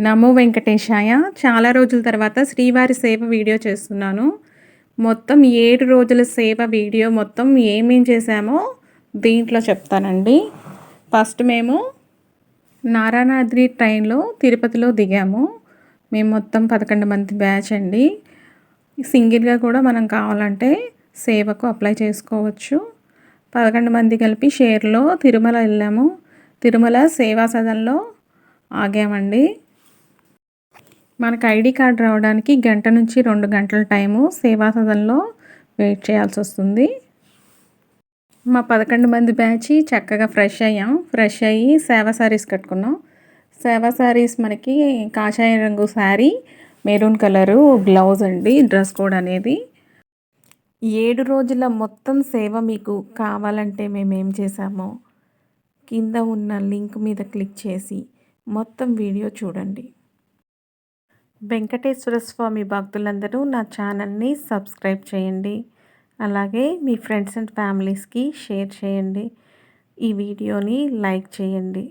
నమో వెంకటేశాయ. చాలా రోజుల తర్వాత శ్రీవారి సేవ వీడియో చేస్తున్నాను. మొత్తం ఏడు రోజుల సేవ వీడియో మొత్తం ఏమేం చేశామో దీంట్లో చెప్తానండి. ఫస్ట్ మేము నారాయణాద్రి ట్రైన్లో తిరుపతిలో దిగాము. మేము మొత్తం పదకొండు మంది బ్యాచ్ అండి. సింగిల్గా కూడా మనం కావాలంటే సేవకు అప్లై చేసుకోవచ్చు. పదకొండు మంది కలిపి షేర్లో తిరుమల వెళ్ళాము. తిరుమల సేవా సదన్లో ఆగామండి. మనకు ఐడి కార్డ్ రావడానికి గంట నుంచి రెండు గంటల టైము సేవా సదన్లో వెయిట్ చేయాల్సి వస్తుంది. మా పదకొండు మంది బ్యాచ్ చక్కగా ఫ్రెష్ అయ్యాం. ఫ్రెష్ అయ్యి సేవా శారీస్ కట్టుకున్నాం. సేవా శారీస్ మనకి కాషాయ రంగు శారీ మెరూన్ కలరు బ్లౌజ్ అండి డ్రెస్ కోడ్ అనేది. ఏడు రోజుల మొత్తం సేవ మీకు కావాలంటే మేము ఏం చేసామో కింద ఉన్న లింక్ మీద క్లిక్ చేసి మొత్తం వీడియో చూడండి. వెంకటేశ్వర స్వామి భక్తులందరూ నా ఛానల్ని సబ్స్క్రైబ్ చేయండి. అలాగే మీ ఫ్రెండ్స్ అండ్ ఫ్యామిలీస్కి షేర్ చేయండి. ఈ వీడియోని లైక్ చేయండి.